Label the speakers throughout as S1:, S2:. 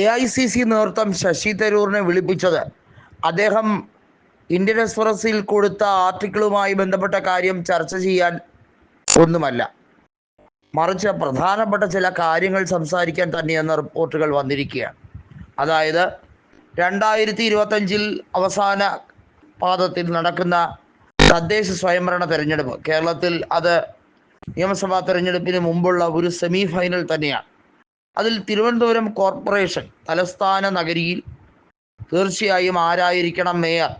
S1: A I C C നേതൃത്വം ശശി തരൂറിനെ വിളിപ്പിച്ചത്. അദ്ദേഹം Indian എക്സ്പ്രസിൽ കൊടുത്ത ആർട്ടിക്കിളുമായി ബന്ധപ്പെട്ട കാര്യം ചർച്ച ചെയ്യാൻ ഒന്നുമല്ല. മറിച്ച് പ്രധാനപ്പെട്ട ചില കാര്യങ്ങൾ സംസാരിക്കാൻ തന്നെയെന്ന റിപ്പോർട്ടുകൾ വന്നിരിക്കുകയാണ്. അതായത് രണ്ടായിരത്തി ഇരുപത്തഞ്ചിൽ അവസാന പാദത്തിൽ നടക്കുന്ന തദ്ദേശ സ്വയംഭരണ തെരഞ്ഞെടുപ്പ്. കേരളത്തിൽ അത് നിയമസഭാ തെരഞ്ഞെടുപ്പിന് മുമ്പുള്ള ഒരു സെമി ഫൈനൽ തന്നെയാണ്. അതിൽ തിരുവനന്തപുരം കോർപ്പറേഷൻ തലസ്ഥാന നഗരിയിൽ തീർച്ചയായും ആരായിരിക്കണം മേയർ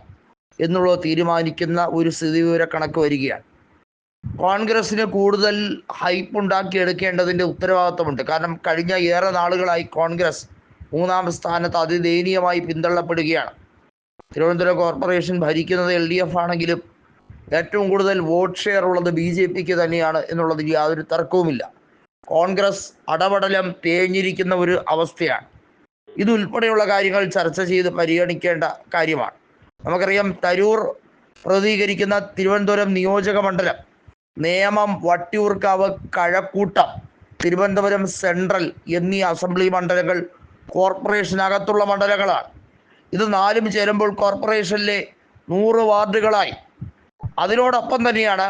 S1: എന്നുള്ളത് തീരുമാനിക്കുന്ന ഒരു സ്ഥിതിവിവര കണക്ക് വരികയാണ്. കോൺഗ്രസിന് കൂടുതൽ ഹൈപ്പ് ഉണ്ടാക്കിയെടുക്കേണ്ടതിന്റെ ഉത്തരവാദിത്വമുണ്ട്. കാരണം കഴിഞ്ഞ ഏറെ നാളുകളായി കോൺഗ്രസ് മൂന്നാം സ്ഥാനത്ത് അതിദയനീയമായി പിന്തള്ളപ്പെടുകയാണ്. തിരുവനന്തപുരം കോർപ്പറേഷൻ ഭരിക്കുന്നത് എൽ ഡി എഫ് ആണെങ്കിലും ഏറ്റവും കൂടുതൽ വോട്ട് ഷെയർ ഉള്ളത് ബി ജെ പിക്ക് തന്നെയാണ് എന്നുള്ളതിൽ യാതൊരു തർക്കവുമില്ല. കോൺഗ്രസ് അടപടലം തേഞ്ഞിരിക്കുന്ന ഒരു അവസ്ഥയാണ്. ഇതുൾപ്പെടെയുള്ള കാര്യങ്ങൾ ചർച്ച ചെയ്ത് പരിഗണിക്കേണ്ട കാര്യമാണ്. നമുക്കറിയാം തരൂർ പ്രതികരിക്കുന്ന തിരുവനന്തപുരം നിയോജക മണ്ഡലം നേമം വട്ടിയൂർക്കാവ് കഴക്കൂട്ടം തിരുവനന്തപുരം സെൻട്രൽ എന്നീ അസംബ്ലി മണ്ഡലങ്ങൾ കോർപ്പറേഷനകത്തുള്ള മണ്ഡലങ്ങളാണ്. ഇത് നാലും ചേരുമ്പോൾ കോർപ്പറേഷനിലെ നൂറ് വാർഡുകളായി. അതിനോടൊപ്പം തന്നെയാണ്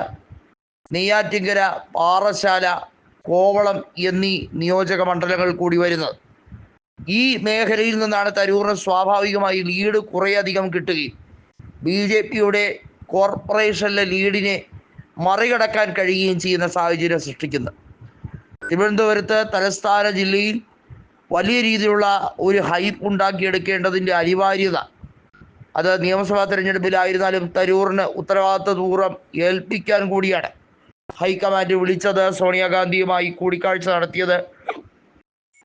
S1: നെയ്യാറ്റിങ്കര പാറശാല കോവളം എന്നീ നിയോജക മണ്ഡലങ്ങൾ കൂടി വരുന്നത്. ഈ മേഖലയിൽ നിന്നാണ് തരൂറിന് സ്വാഭാവികമായി ലീഡ് കുറേയധികം കിട്ടുകയും ബി ജെ പിയുടെ കോർപ്പറേഷനിലെ ലീഡിനെ മറികടക്കാൻ കഴിയുകയും ചെയ്യുന്ന സാഹചര്യം സൃഷ്ടിക്കുന്നത്. തിരുവനന്തപുരത്ത് തലസ്ഥാന ജില്ലയിൽ വലിയ രീതിയിലുള്ള ഒരു ഹൈപ്പ് ഉണ്ടാക്കിയെടുക്കേണ്ടതിന്റെ അനിവാര്യത. അത് നിയമസഭാ തെരഞ്ഞെടുപ്പിലായിരുന്നാലും തരൂറിന് ദൂരം ഏൽപ്പിക്കാൻ കൂടിയാണ്. ഹൈക്കമാൻഡ് വിളിച്ചത് സോണിയാഗാന്ധിയുമായി കൂടിക്കാഴ്ച നടത്തിയത്.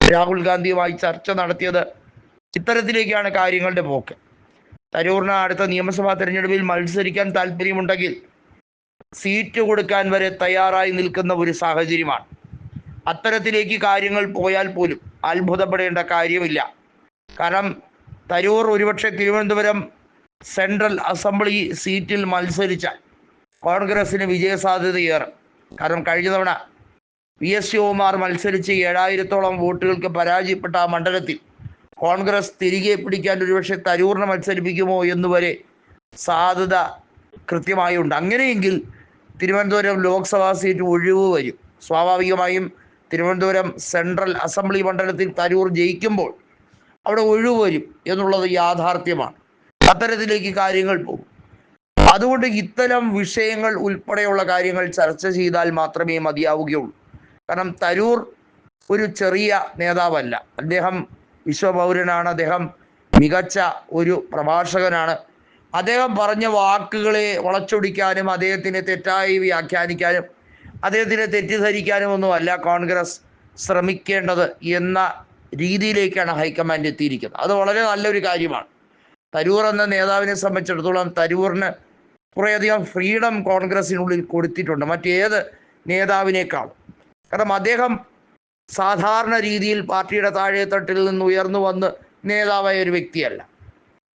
S1: രാഹുൽ ഗാന്ധിയുമായി ചർച്ച നടത്തിയത് ഇത്തരത്തിലേക്കാണ് കാര്യങ്ങളുടെ പോക്ക്. തരൂറിന് അടുത്ത നിയമസഭാ തെരഞ്ഞെടുപ്പിൽ മത്സരിക്കാൻ താല്പര്യമുണ്ടെങ്കിൽ സീറ്റ് കൊടുക്കാൻ വരെ തയ്യാറായി നിൽക്കുന്ന ഒരു സാഹചര്യമാണ്. അത്തരത്തിലേക്ക് കാര്യങ്ങൾ പോയാൽ പോലും അത്ഭുതപ്പെടേണ്ട കാര്യമില്ല. കാരണം തരൂർ ഒരുപക്ഷെ തിരുവനന്തപുരം സെൻട്രൽ അസംബ്ലി സീറ്റിൽ മത്സരിച്ചാൽ കോൺഗ്രസിന് വിജയസാധ്യതയേറെ. കാരണം കഴിഞ്ഞ തവണ വി എസ് ശിവകുമാർ മത്സരിച്ച് ഏഴായിരത്തോളം വോട്ടുകൾക്ക് പരാജയപ്പെട്ട ആ മണ്ഡലത്തിൽ കോൺഗ്രസ് തിരികെ പിടിക്കാൻ ഒരുപക്ഷെ തരൂറിനെ മത്സരിപ്പിക്കുമോ എന്നുവരെ സാധ്യത കൃത്യമായി ഉണ്ട് അങ്ങനെയെങ്കിൽ തിരുവനന്തപുരം ലോക്സഭാ സീറ്റ് ഒഴിവ് വരും. സ്വാഭാവികമായും തിരുവനന്തപുരം സെൻട്രൽ അസംബ്ലി മണ്ഡലത്തിൽ തരൂർ ജയിക്കുമ്പോൾ അവിടെ ഒഴിവ് വരും എന്നുള്ളത് യാഥാർത്ഥ്യമാണ്. അത്തരത്തിലേക്ക് കാര്യങ്ങൾ പോകും. അതുകൊണ്ട് ഇത്തരം വിഷയങ്ങൾ ഉൾപ്പെടെയുള്ള കാര്യങ്ങൾ ചർച്ച ചെയ്താൽ മാത്രമേ മതിയാവുകയുള്ളൂ. കാരണം തരൂർ ഒരു ചെറിയ നേതാവല്ല. അദ്ദേഹം വിശ്വപൗരനാണ്. അദ്ദേഹം മികച്ച ഒരു പ്രഭാഷകനാണ്. അദ്ദേഹം പറഞ്ഞ വാക്കുകളെ വളച്ചൊടിക്കാനും അദ്ദേഹത്തിനെ തെറ്റായി വ്യാഖ്യാനിക്കാനും അദ്ദേഹത്തിനെ തെറ്റിദ്ധരിക്കാനും ഒന്നുമല്ല കോൺഗ്രസ് ശ്രമിക്കേണ്ടത് എന്ന രീതിയിലേക്കാണ് ഹൈക്കമാൻഡ് എത്തിയിരിക്കുന്നത്. അത് വളരെ നല്ലൊരു കാര്യമാണ്. തരൂർ എന്ന നേതാവിനെ സംബന്ധിച്ചിടത്തോളം തരൂറിന് കുറേയധികം ഫ്രീഡം കോൺഗ്രസിനുള്ളിൽ കൊടുത്തിട്ടുണ്ട്. മറ്റേത് നേതാവിനേക്കാളും കാരണം അദ്ദേഹം സാധാരണ രീതിയിൽ പാർട്ടിയുടെ താഴെത്തട്ടിൽ നിന്ന് ഉയർന്നു വന്ന് നേതാവായ ഒരു വ്യക്തിയല്ല.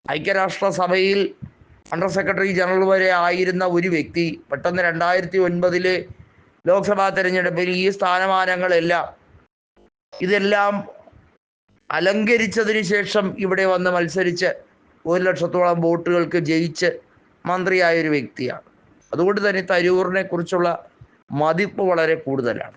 S1: ഐക്യരാഷ്ട്രസഭയിൽ അണ്ടർ സെക്രട്ടറി ജനറൽ വരെ ആയിരുന്ന ഒരു വ്യക്തി പെട്ടെന്ന് രണ്ടായിരത്തി ഒൻപതിലെ ലോക്സഭാ തെരഞ്ഞെടുപ്പിൽ ഈ സ്ഥാനമാനങ്ങളെല്ലാം ഇതെല്ലാം അലങ്കരിച്ചതിന് ശേഷം ഇവിടെ വന്ന് മത്സരിച്ച് ഒരു ലക്ഷത്തോളം വോട്ടുകൾക്ക് ജയിച്ച് മന്ത്രിയായ ഒരു വ്യക്തിയാണ്. അതുകൊണ്ട് തന്നെ തരൂറിനെ കുറിച്ചുള്ള മതിപ്പ് വളരെ കൂടുതലാണ്.